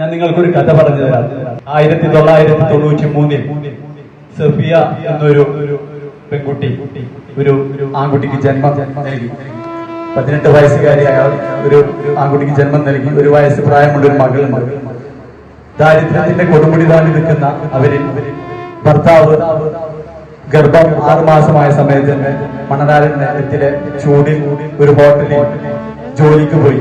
ഞാൻ നിങ്ങൾക്കൊരു കഥ പറഞ്ഞു തരാം ആയിരത്തി തൊള്ളായിരത്തി തൊണ്ണൂറ്റി മൂന്നിൽ സഫിയ എന്നൊരു പെൺകുട്ടി ഒരു ആൺകുട്ടിക്ക് ജന്മം നൽകി. പതിനെട്ട് വയസ്സുകാരിയായ ഒരു ആൺകുട്ടിക്ക് ജന്മം നൽകി. ഒരു വയസ്സ് പ്രായമുള്ള ഒരു മകളുണ്ട് ദാരിദ്ര്യത്തിന്റെ കൊടുമുടി താണ്ടി നിൽക്കുന്ന അവരിൽ ഭർത്താവ് ഗർഭം ആറുമാസമായ സമയത്ത് തന്നെ നഗരത്തിലെ ചൂടിൽ ഒരു ഹോട്ടലിൽ ജോലിക്ക് പോയി.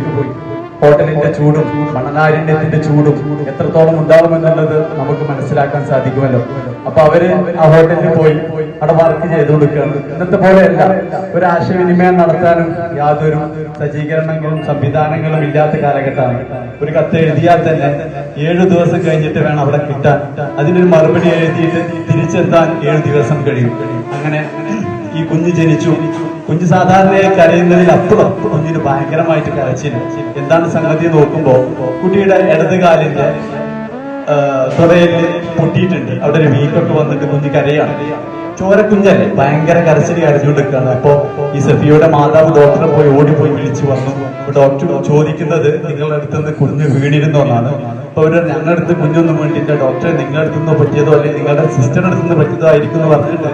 ഹോട്ടലിന്റെ ചൂടും മണനാരണ്യത്തിന്റെ ചൂടും എത്രത്തോളം ഉണ്ടാവുമെന്നുള്ളത് നമുക്ക് മനസ്സിലാക്കാൻ സാധിക്കുമല്ലോ. അപ്പൊ അവർ ആ ഹോട്ടലിൽ പോയി അവിടെ വർക്ക് ചെയ്തു കൊടുക്കുകയാണ്. ഇന്നത്തെ പോലെയല്ല. ഒരു ആശയവിനിമയം നടത്താനും യാതൊരു സജ്ജീകരണങ്ങളും സംവിധാനങ്ങളും ഇല്ലാത്ത കാലഘട്ടമാണ്. ഒരു കത്ത് എഴുതിയാൽ തന്നെ ഏഴു ദിവസം കഴിഞ്ഞിട്ട് വേണം അവിടെ കിട്ടാൻ. അതിനൊരു മറുപടി എഴുതിയിട്ട് തിരിച്ചെത്താൻ ഏഴു ദിവസം കഴിയും. അങ്ങനെ ഈ കുഞ്ഞ് ജനിച്ചു. കുഞ്ഞ് സാധാരണയായി കരയുന്നതിൽ അപ്പുറം കുഞ്ഞിന് ഭയങ്കരമായിട്ട് കരച്ചില്ല എന്താണ് സംഗതി നോക്കുമ്പോ കുട്ടിയുടെ ഇടത് കാലിന്റെ ആ, പൊട്ടിയിട്ടുണ്ട്. അവിടെ ഒരു വീക്കൊക്കെ വന്നിട്ട് കുഞ്ഞ് കരയാണ്. ചോരക്കുഞ്ഞല്ലേ ഭയങ്കര കരച്ചിൽ കരഞ്ഞുകൊണ്ടിരിക്കുകയാണ് അപ്പോ ഈ സഫിയുടെ മാതാവ് ഡോക്ടറെ പോയി ഓടിപ്പോയി വിളിച്ചു വന്നു. ഡോക്ടർ ചോദിക്കുന്നത് നിങ്ങളുടെ അടുത്ത് നിന്ന് കുഞ്ഞ് വീണിരുന്നു എന്നാണ് അപ്പൊ അവർ ഞങ്ങളുടെ അടുത്ത് കുഞ്ഞൊന്നും വേണ്ടിയിട്ട് ഡോക്ടറെ നിങ്ങളുടെ അടുത്തുനിന്ന് പറ്റിയതോ അല്ലെങ്കിൽ നിങ്ങളുടെ സിസ്റ്ററുടെ അടുത്തുനിന്ന് പറ്റിയതോ ആയിരിക്കും എന്ന് പറഞ്ഞിട്ട്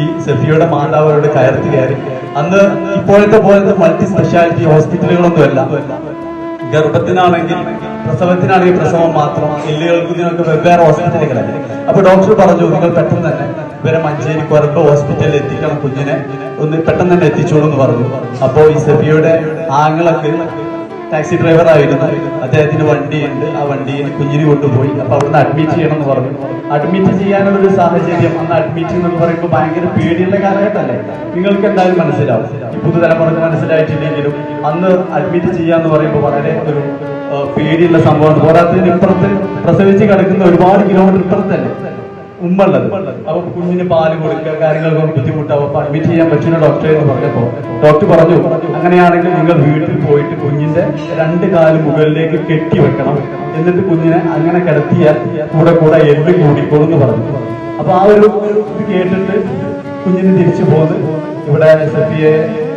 ഈ സെഫിയുടെ മാതാവ് അവരുടെ കയർത്തി കയറി. അന്ന് ഇപ്പോഴത്തെ പോലത്തെ മൾട്ടി സ്പെഷ്യാലിറ്റി ഹോസ്പിറ്റലുകളൊന്നുമല്ല. ഗർഭത്തിനാണെങ്കിൽ പ്രസവത്തിനാണെങ്കിൽ പ്രസവം മാത്രം എല്ലുകൾക്ക് ഇതിനൊക്കെ വെവ്വേറെ ഹോസ്പിറ്റലുകളല്ലേ അപ്പൊ ഡോക്ടർ പറഞ്ഞു നിങ്ങൾ പെട്ടെന്ന് തന്നെ ഇവരെ മഞ്ചേരി കൊരമ്പ് ഹോസ്പിറ്റലിൽ എത്തിക്കണം കുഞ്ഞിനെ. ഒന്ന് പെട്ടെന്ന് തന്നെ എത്തിച്ചോളൂ എന്ന് പറഞ്ഞു. അപ്പോ ഈ സെഫിയുടെ ആങ്ങളൊക്കെ ടാക്സി ഡ്രൈവറായിരുന്നു. അദ്ദേഹത്തിന് വണ്ടിയുണ്ട്. ആ വണ്ടിയിൽ കുഞ്ഞിരി കൊണ്ടുപോയി. അപ്പൊ അവിടുന്ന് അഡ്മിറ്റ് ചെയ്യണം എന്ന് പറഞ്ഞു. അഡ്മിറ്റ് ചെയ്യാനുള്ള ഒരു സാഹചര്യം അന്ന് അഡ്മിറ്റ് എന്ന് പറയുമ്പോൾ ഭയങ്കര പേടിയുള്ള കാലഘട്ടമല്ലേ? നിങ്ങൾക്ക് എന്തായാലും മനസ്സിലാവും. ഈ പുതുതലമുറക്ക് മനസ്സിലായിട്ടില്ലെങ്കിലും അന്ന് അഡ്മിറ്റ് ചെയ്യാന്ന് പറയുമ്പോൾ വളരെ ഒരു പേടിയുള്ള സംഭവമാണ്. പോരാത്തതിന് ഇപ്പുറത്ത് പ്രസവിച്ച് കിടക്കുന്ന ഒരുപാട് കിലോമീറ്റർ ഇപ്പുറത്തല്ലേ? ഉമ്മുള്ളത്. അപ്പൊ കുഞ്ഞിന് പാൽ കൊടുക്കുക കാര്യങ്ങൾക്ക് ബുദ്ധിമുട്ടാവും. അപ്പൊ അഡ്മിറ്റ് ചെയ്യാൻ പറ്റുന്ന ഡോക്ടറെ എന്ന് പറഞ്ഞപ്പോ ഡോക്ടർ പറഞ്ഞു അങ്ങനെയാണെങ്കിൽ നിങ്ങൾ വീട്ടിൽ പോയിട്ട് കുഞ്ഞിന്റെ രണ്ട് കാൽ മുകളിലേക്ക് കെട്ടി വെക്കണം. എന്നിട്ട് കുഞ്ഞിനെ അങ്ങനെ കിടത്തിയാൽ കൂടെ കൂടെ എല്ല് കൂടിക്കോളും എന്ന് പറഞ്ഞു. അപ്പൊ ആ ഒരു കേട്ടിട്ട് കുഞ്ഞിന് തിരിച്ചു പോന്ന്. ഇവിടെ സഫിയെ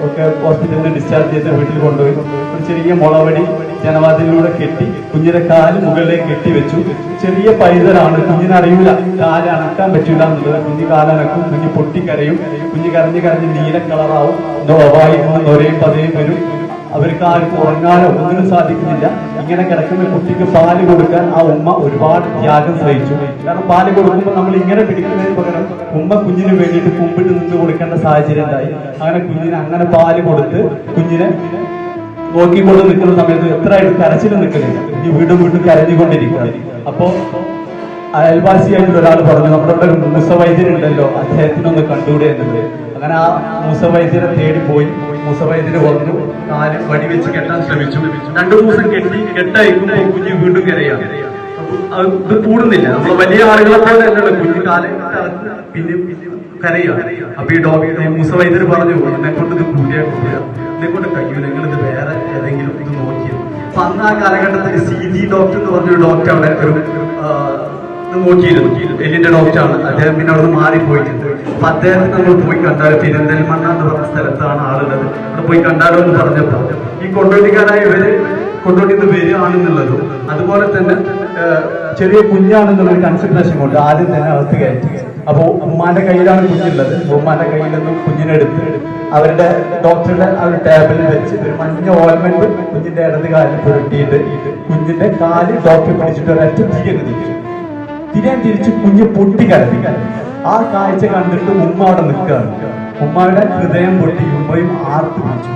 ഒക്കെ ഹോസ്പിറ്റലിൽ ഡിസ്ചാർജ് ചെയ്ത് വീട്ടിൽ കൊണ്ടുപോയി. ഒരു ചെറിയ മുളവടി ജനവാതിലൂടെ കെട്ടി കുഞ്ഞിന്റെ കാൽ മുകളിലേക്ക് കെട്ടി വെച്ചു. ചെറിയ പൈതലാണ് കുഞ്ഞിനെ അറിയൂല കാൽ അണക്കാൻ പറ്റൂല എന്നുള്ളത്. കുഞ്ഞു കാലനക്കും കുഞ്ഞ് പൊട്ടിക്കരയും കുഞ്ഞ് കരഞ്ഞ് കരഞ്ഞ് നീല കളറാവും. വായി നൊരയും പതയും വരും. അവർക്ക് ആർക്കും ഉറങ്ങാനോ ഒന്നിനും സാധിക്കുന്നില്ല. ഇങ്ങനെ കിടക്കുന്ന കുട്ടിക്ക് പാൽ കൊടുക്കാൻ ആ ഉമ്മ ഒരുപാട് ത്യാഗം സഹിച്ചു. കാരണം പാൽ കൊടുക്കുമ്പോൾ നമ്മൾ ഇങ്ങനെ പിടിക്കുന്നതിന് പകരം ഉമ്മ കുഞ്ഞിന് വേണ്ടിയിട്ട് കുമ്പിട്ട് നിന്ന് കൊടുക്കേണ്ട സാഹചര്യം ഉണ്ടായി. അങ്ങനെ കുഞ്ഞിന് അങ്ങനെ പാൽ കൊടുത്ത് കുഞ്ഞിനെ നോക്കിക്കൊണ്ട് നിൽക്കുന്ന സമയത്ത് എത്ര ആയിട്ട് കരച്ചിൽ നിൽക്കുന്നില്ല. ഈ വീണ്ടും വീണ്ടും കരഞ്ഞുകൊണ്ടിരിക്കുകയാണ്. അപ്പോ അയൽവാസിയായിട്ടുള്ള ഒരാൾ പറഞ്ഞു നമ്മുടെ ഇവിടെ ഒരു മൂസ വൈദ്യരുണ്ടല്ലോ അദ്ദേഹത്തിനൊന്ന് കണ്ടുകൂടെ എന്നുള്ളത് അങ്ങനെ ആ മൂസ വൈദ്യരെ തേടി പോയി. മൂസ വൈദ്യര് പറഞ്ഞു കാൽ വടി വെച്ച് കെട്ടാൻ ശ്രമിച്ചു. രണ്ടു ദിവസം കെട്ടി കെട്ടയക്കുമ്പോൾ കുഞ്ഞ് വീണ്ടും കരയാണ് ഇത് കൂടുന്നില്ല. നമ്മൾ വലിയ ആളുകളെ പോലെ അല്ലല്ലോ കുഞ്ഞു കാൽ പിന്നെ കരയാണ് അപ്പൊ ഈ ഡോക്ടർ മൂസ വൈദ്യർ പറഞ്ഞു എന്നെ കൊണ്ട് ഇത് കൂടിയാ കൂടിയ എന്നെ കൊണ്ട് കഴിയൂല. നിങ്ങൾ ഇത് വേറെ ഏതെങ്കിലും ഇത് നോക്കിയത് അപ്പൊ അന്ന് ആ കാലഘട്ടത്തിൽ സി ജി ഡോക്ടർ എന്ന് പറഞ്ഞൊരു ഡോക്ടർ അവിടെ ഒരു ഇത് നോക്കിയിരുന്നു എല്ലിന്റെ ഡോക്ടറാണ്. അദ്ദേഹം പിന്നെ അവിടെ നിന്ന് മാറിപ്പോയിട്ടുണ്ട് അപ്പൊ അദ്ദേഹത്തെ നമ്മൾ പോയി കണ്ടാൽ പെരിന്തൽമണ്ണ എന്ന് പറഞ്ഞ സ്ഥലത്താണ് ആളുള്ളത്. അവിടെ പോയി കണ്ടാലോ എന്ന് പറഞ്ഞപ്പോ ഈ കൊണ്ടോട്ടിക്കാരായ ഇവർ കൊണ്ടോട്ടിന്ന് വരികയാണെന്നുള്ളതും അതുപോലെ തന്നെ ചെറിയ കുഞ്ഞാണെന്നുള്ള ഒരു കൺസിഡറേഷൻ കൊണ്ട് ആദ്യം തന്നെ അകത്ത് കയറ്റി. അപ്പോ ഉമ്മാന്റെ കയ്യിലാണ് കുഞ്ഞുള്ളത്. ഉമ്മാന്റെ കയ്യിൽ നിന്നും കുഞ്ഞിനെടുത്ത് അവരുടെ ഡോക്ടറുടെ ആ ഒരു ടേബിളിൽ വെച്ച് ഒരു മഞ്ഞ ഓയിൽമെന്റ് കുഞ്ഞിന്റെ ഇടത് കാലിൽ പുരട്ടിയിട്ട് കുഞ്ഞിന്റെ കാൽ ഡോക്ടർ പിടിച്ചിട്ട് ഒരൊറ്റ തിരിച്ചു തിരിയാൻ തിരിച്ച് കുഞ്ഞ് പൊട്ടി കരഞ്ഞു. ആ കാഴ്ച കണ്ടിട്ട് ഉമ്മ അവിടെ നിൽക്കുകയാണ്. ഉമ്മയുടെ ഹൃദയം പൊട്ടി ഉമ്മയും ആർത്ത് വിളിച്ചു.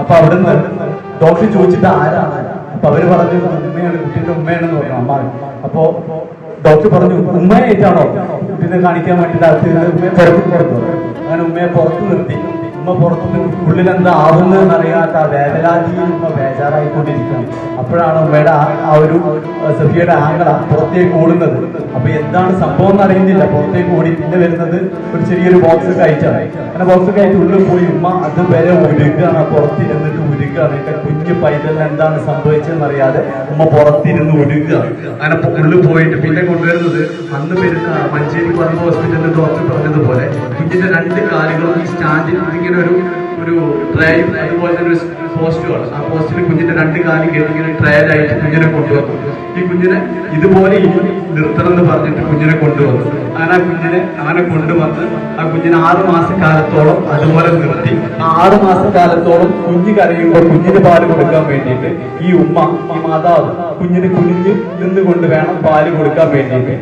അപ്പൊ അവിടെ നിന്ന് ഡോക്ടർ ചോദിച്ചിട്ട് ആരാണ്? അപ്പൊ അവർ പറഞ്ഞു ഉമ്മയാണ് കുട്ടീന്റെ ഉമ്മയാണെന്ന് പറഞ്ഞു അമ്മ. അപ്പോ ഡോക്ടർ പറഞ്ഞു ഉമ്മയായിട്ടാണോ കുട്ടീനെ കാണിക്കാൻ വേണ്ടിയിട്ട് അകത്ത് ഉമ്മയെ പുറത്ത് പുറത്തു അങ്ങനെ ഉമ്മയെ പുറത്ത് നിർത്തി. ഉമ്മ പുറത്തുനിന്ന് ഉള്ളിൽ എന്താ ആവുന്നതെന്ന് അറിയാത്ത ആ വേവലാതിയിൽ ഉമ്മ ബേജാറായിക്കൊണ്ടിരിക്കുകയാണ്. അപ്പോഴാണ് ഉമ്മയുടെ ആ- ഒരു സഫിയുടെ ആംഗള പുറത്തേക്ക് ഓടുന്നത്. അപ്പൊ എന്താണ് സംഭവം എന്ന് അറിയുന്നില്ല. പുറത്തേക്ക് ഓടി പിന്നെ വരുന്നത് ഒരു ചെറിയൊരു ബോക്സ് കയറ്റാണ് അങ്ങനെ ബോക്സ് കയറ്റി ഉള്ളിൽ പോയി ഉമ്മ അത് വരെ ഉരുക്കുകയാണ് പുറത്തിരുന്നിട്ട് ഉരുക്കുകയാണ് അതിന്റെ കുഞ്ഞു പൈതലിന് എന്താണ് സംഭവിച്ചതെന്ന് അറിയാതെ ഉമ്മ പുറത്തിരുന്ന് ഉരുക്കുകയാണ് അങ്ങനെ ഉള്ളിൽ പോയിട്ട് പിന്നെ കൊണ്ടുവരുന്നത് അന്ന് വരുന്ന മഞ്ചേരി പറമ്പ് ഹോസ്പിറ്റലിൽ ഡോക്ടർ പറഞ്ഞതുപോലെ കുഞ്ഞിന്റെ രണ്ട് കാലുകളും ഈ സ്റ്റാൻഡിൽ ഇങ്ങനെ ഒരു ഒരു ഡ്രൈവ് അതുപോലെ തന്നെ ഒരു പോസ്റ്റുകൾ ആ പോസ്റ്റിൽ കുഞ്ഞിന്റെ രണ്ട് കാലം കയറി ഇങ്ങനെ ട്രയലായിട്ട് കുഞ്ഞിനെ കൊണ്ടുവന്നു. ഈ കുഞ്ഞിനെ ഇതുപോലെ നിർത്തണം എന്ന് പറഞ്ഞിട്ട് കുഞ്ഞിനെ കൊണ്ടുവന്നു. അങ്ങനെ ആ കുഞ്ഞിനെ അങ്ങനെ കൊണ്ടുവന്ന് ആ കുഞ്ഞിനെ ആറു മാസക്കാലത്തോളം അതുപോലെ നിർത്തി. ആ ആറു മാസക്കാലത്തോളം കുഞ്ഞ് കരയുമ്പോൾ കുഞ്ഞിന് പാൽ കൊടുക്കാൻ വേണ്ടിയിട്ട് ഈ ഉമ്മ ഈ മാതാവ് കുഞ്ഞിന് കുനിഞ്ഞ് നിന്നുകൊണ്ട് വേണം പാൽ കൊടുക്കാൻ വേണ്ടിയിട്ട്.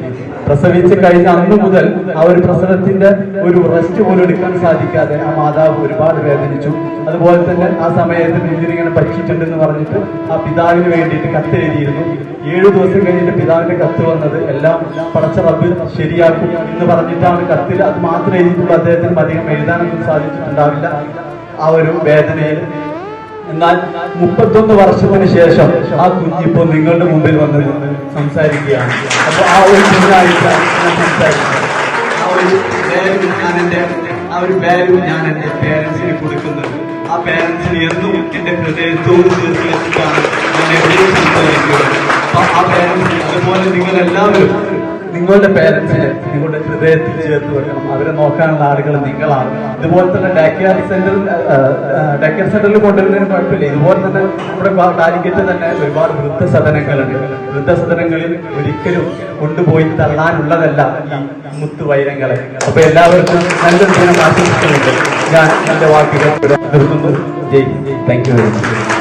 പ്രസവിച്ച് കഴിഞ്ഞ അന്ന് മുതൽ ആ ഒരു പ്രസവത്തിന്റെ ഒരു റെസ്റ്റ് പോലും എടുക്കാൻ സാധിക്കാതെ ആ മാതാവ് ഒരുപാട് വേദനിച്ചു. അതുപോലെ തന്നെ ആ സമയത്ത് കുഞ്ഞിനിങ്ങനെ പറ്റിയിട്ടുണ്ടെന്ന് പറഞ്ഞിട്ട് ആ പിതാവിന് വേണ്ടിയിട്ട് കത്തെഴുതിയിരുന്നു ഏഴു ദിവസം കഴിഞ്ഞിട്ട് പിതാവിന്റെ കത്ത് വന്നത് എല്ലാം പടച്ച റബ്ബ് ശരിയാക്കും എന്ന് പറഞ്ഞിട്ടാണ് കത്തിൽ. അത് മാത്രമേ എഴുതിയിട്ടുള്ളൂ. അദ്ദേഹത്തിന് അധികം എഴുതാനൊന്നും സാധിച്ചിട്ടുണ്ടാവില്ല. ആ ഒരു വേദനയിൽ. എന്നാൽ മുപ്പത്തൊന്ന് വർഷത്തിന് ശേഷം ആ കുഞ്ഞിപ്പോ നിങ്ങളുടെ മുമ്പിൽ വന്ന് സംസാരിക്കുകയാണ്. അപ്പൊ ആ ഒരു കുഞ്ഞായിട്ടാണ് ഞാൻ സംസാരിക്കുന്നത് ആ ഒരു വാല്യൂ ഞാൻ എന്റെ ആ ഒരു വാല്യൂ ഞാൻ എന്റെ പേരൻസിന് കൊടുക്കുന്നത്. ആ പേരൻസിന് എന്നും എന്റെ ഹൃദയത്തോട് ചേർത്ത് വെച്ചിട്ടാണ് ഞാൻ ആ പേരൻസിന് അതുപോലെ നിങ്ങൾ എല്ലാവരും നിങ്ങളുടെ പേരൻസിന് നിങ്ങളുടെ ഹൃദയത്തിൽ ചേർത്ത് വെക്കണം. അവരെ നോക്കാനുള്ള ആളുകൾ നിങ്ങളാണ്. ഇതുപോലെ തന്നെ ഡാക്കിയാർ സെന്ററിൽ ഡാക്കിയാർ സെന്ററിൽ കൊണ്ടുവരുന്നതിന് കുഴപ്പമില്ല. ഇതുപോലെ തന്നെ നമ്മുടെ കാലിക്കറ്റ് തന്നെ ഒരുപാട് വൃദ്ധസദനങ്ങളുണ്ട്. വൃദ്ധസദനങ്ങളിൽ ഒരിക്കലും കൊണ്ടുപോയി തള്ളാനുള്ളതല്ല ഈ മുത്തുവൈരങ്ങളെ അപ്പൊ എല്ലാവർക്കും നല്ലൊരു ദിനം ആശംസിക്കുന്നുണ്ട്. ഞാൻ എന്റെ വാക്കുകൾ നിർത്തുന്നു. Jai thank you very much